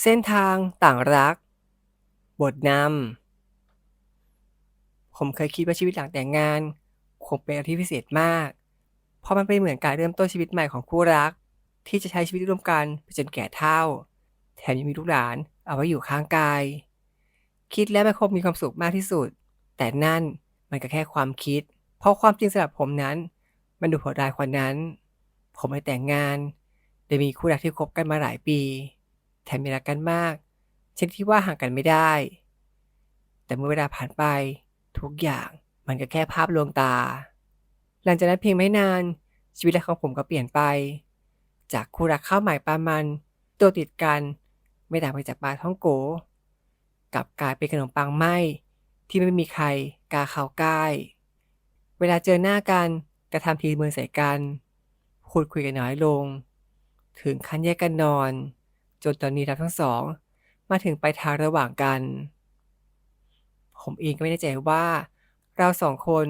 เส้นทางต่างรัก บทนำ ผมเคยคิดว่าชีวิตหลังแต่งงาน คงเป็นอะไรที่พิเศษมาก เพราะมันเป็นเหมือนการเริ่มต้นชีวิตใหม่ของคู่รัก ที่จะใช้ชีวิตร่วมกันไปจนแก่เฒ่า แถมยังมีลูกหลานเอาไว้อยู่ข้างกาย คิดแล้วมันคงมีความสุขมากที่สุด แต่นั่นมันก็แค่ความคิด เพราะความจริงสำหรับผมนั้น มันดูโหดร้ายกว่านั้น ผมไม่แต่งงานได้มีคู่รักที่คบกันมาหลายปี แถมมีรักกันมากเช่นที่ว่าห่างกันไม่ได้ แต่เมื่อเวลาผ่านไปทุกอย่างมันก็แค่ภาพลวงตา หลังจากนั้นเพียงไม่นานชีวิตของผมก็เปลี่ยนไป จากคู่รักข้าวใหม่ปลามัน ตัวติดกันไม่ต่างไปจากปลาท่องโก กลับกลายเป็นขนมปังไหมที่ไม่มีใครกล้าเข้าใกล้เวลาเจอหน้ากันกระทำทีมือใส่กันพูดคุยกันน้อยลง ถึงขั้นแยกกันนอน จนตอนนี้เราทั้งสอง มาถึงปลายทางระหว่างกัน ผมเองก็ไม่แน่ใจว่า เราสองคน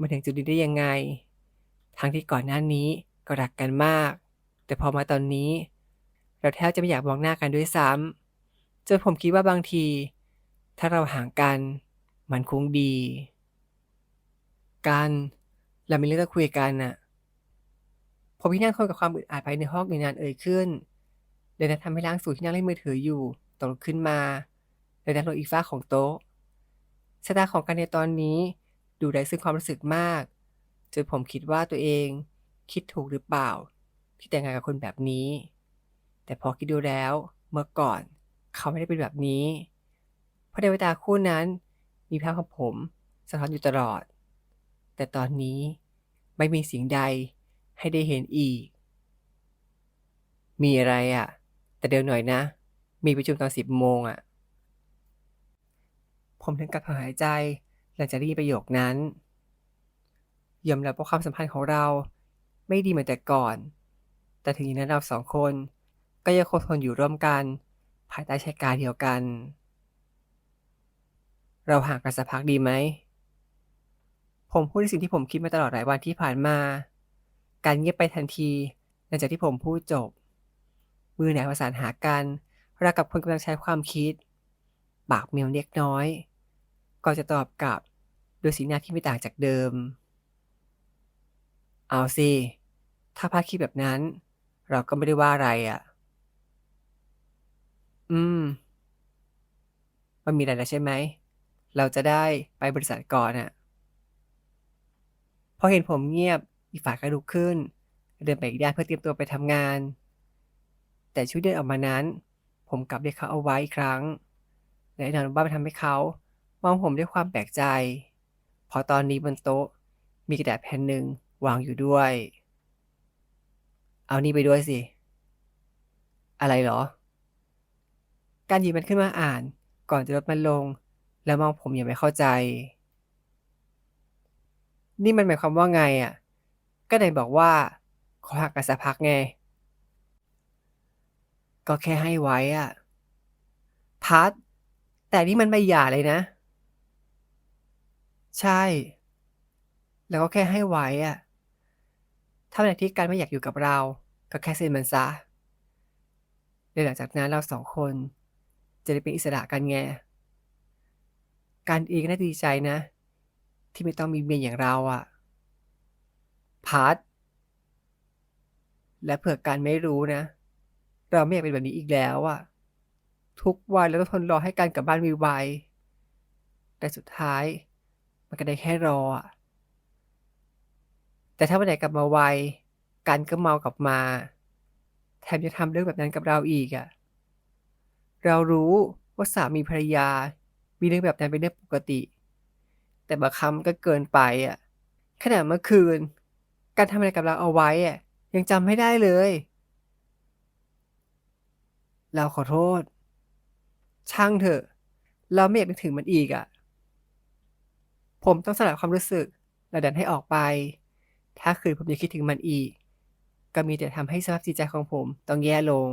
มาถึงจุดนี้ได้ยังไง ทั้งที่ก่อนหน้านี้ก็รักกันมาก แต่พอมาตอนนี้ เราแทบจะไม่อยากมองหน้ากันด้วยซ้ำจนผมคิดว่าบางที ถ้าเราห่างกัน มันคงดี กันเรามีเรื่องจะคุยกันน่ะผมพี่นั่งคนกับความอึดอัดภายในห้องนานเอ่ยขึ้น เลยนะทำให้ร่างสูงที่นั่งเล่นมือถืออยู่ตกขึ้นมาเลยนะลงอีกฝ้าของโต๊ะชะตาของกันในตอนนี้ดูไร้ซึ่งความรู้สึกมากจนผมคิดว่าตัวเองคิดถูกหรือเปล่า ที่แต่งงานกับคนแบบนี้ แต่พอคิดดูแล้วเมื่อก่อนเขาไม่ได้เป็นแบบนี้ เพราะในเวลาคู่นั้นมีภาพของผมสะท้อนอยู่ตลอด แต่ตอนนี้ไม่มีสิ่งใดให้ได้เห็นอีก มีอะไรอะ่ะ แต่เดี๋ยวหน่อยนะ มีประชุมตอนสิบโมงอะ ผมถึงกับหายใจหลังจากได้ยินประโยคนั้นยอมรับว่าความสัมพันธ์ของเราไม่ดีเหมือนแต่ก่อน แต่ถึงอย่างนั้นเราสองคนก็ยังคงทนอยู่ร่วมกัน ภายใต้ชายกาเดียวกัน เราห่างกันสักพักดีไหม ผมพูดในสิ่งที่ผมคิดมาตลอดหลายวันที่ผ่านมา การเงียบไปทันทีหลังจากที่ผมพูดจบ มือไหนประสานหากันราวกับคนกำลังใช้ความคิด ปากเมียวเล็กน้อยก่อนจะตอบกลับด้วยสีหน้าที่ไม่ต่างจากเดิม เอาสิ ถ้าพาคิดแบบนั้น เราก็ไม่ได้ว่าอะไรอะ อืม มันมีอะไรแล้วใช่ไหม เราจะได้ไปบริษัทก่อนอะ พอเห็นผมเงียบ อีกฝ่ายก็ลุกขึ้น เดินไปอีกด้านเพื่อเตรียมตัวไปทำงาน แต่ช่วยเดินออกมานั้น ผมกลับเรียกเขาเอาไว้อีกครั้ง และน่นอนว่ามันทำให้เขามองผมด้วยความแปลกใจพราะตอนนี้บนโต๊ะมีกระดาษแผ่นหนึ่งวางอยู่ด้วย เอานี่ไปด้วยสิ อะไรเหรอ การหยิบมันขึ้นมาอ่าน ก่อนจะลดมันลง แล้วมองผมอย่างไม่เข้าใจ นี่มันหมายความว่าไงอะ ก็ไหนบอกว่าขอหักกันสักพักไง ก็แค่ให้ไว้อะพัด แต่นี่มันไม่หย่าเลยนะ ใช่ แล้วก็แค่ให้ไว้อะถ้าวันที่การไม่อยากอยู่กับเรา ก็แค่เซ็นมันซะแล้วหลังจากนั้นเราสองคน จะได้เป็นอิสระกันไง การเองน่าดีใจนะ ที่ไม่ต้องมีเมียอย่างเราอะพัด และเผื่อการไม่รู้นะ เราไม่อยากเป็นแบบนี้อีกแล้วอะทุกวันเราต้องทนรอให้การกลับบ้านไวๆแต่สุดท้ายมันก็ได้แค่รออะแต่ถ้าวันไหนกลับมาไวกันก็เมากลับมา แถมจะทำเรื่องแบบนั้นกับเราอีกอะเรารู้ว่าสามีภรรยา มีเรื่องแบบนั้นเป็นเรื่องปกติ แต่บางครั้งก็เกินไปอะขนาดเมื่อคืน การทำอะไรกับเราเอาไว้อะยังจำไม่ได้เลย เราขอโทษ ช่างเถอะ เราไม่อยากนึกถึงมันอีกอะ ผมต้องสลัดความรู้สึกและดันให้ออกไป ถ้าคืนผมยังคิดถึงมันอีก ก็มีแต่ทำให้สภาพจิตใจของผมต้องแย่ลง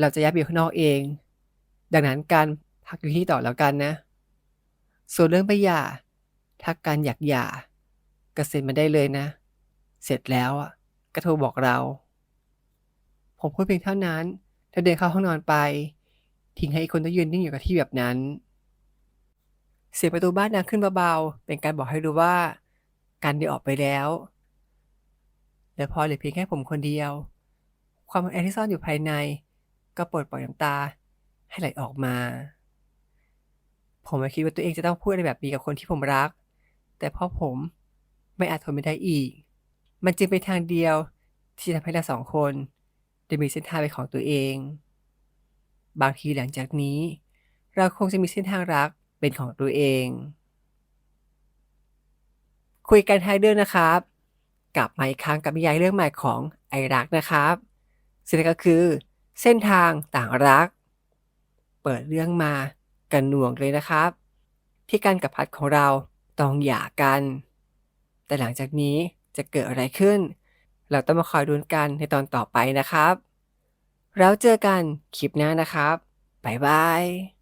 เราจะย้ายไปอยู่ข้างนอกเอง ดังนั้นการพักอยู่ที่ต่อแล้วกันนะ ส่วนเรื่องไปหย่า ถ้าการอยากหย่าก็เซ็นมาได้เลยนะ เสร็จแล้วอะก็โทรบอกเรา ผมพูดเพียงเท่านั้นแต่แล้วเดินเข้าห้องนอนไป ทิ้งให้อีกคนต้องยืนนิ่งอยู่กับที่แบบนั้น เสียงประตูบ้านดังขึ้นเบาๆ เป็นการบอกให้รู้ว่า การเดินออกไปแล้วและพอเหลือเพียงแค่ผมคนเดียว ความแอที่ซ่อนอยู่ภายใน ก็ปลดปล่อยน้ำตาให้ไหลออกมา ผมไม่คิดว่าตัวเองจะต้องพูดอะไรแบบนี้กับคนที่ผมรัก แต่พอผมไม่อาจทนไม่ได้อีก มันจึงเป็นทางเดียวที่ทำให้เราสองคน ได้มีเส้นทางเป็นของตัวเอง บางทีหลังจากนี้ เราคงจะมีเส้นทางรักเป็นของตัวเอง คุยกันท้ายเรื่องนะครับ กลับมาอีกครั้งกับนิยายเรื่องใหม่ของไอรักนะครับ ซึ่งนั่นก็คือ เส้นทางต่างรัก เปิดเรื่องมากันหน่วงเลยนะครับ ที่กันกับพัดของเราต้องหย่ากัน แต่หลังจากนี้จะเกิดอะไรขึ้น เราต้องมาคอยดูกันในตอนต่อไปนะครับ แล้วเจอกันคลิปหน้านะครับ บ๊ายบาย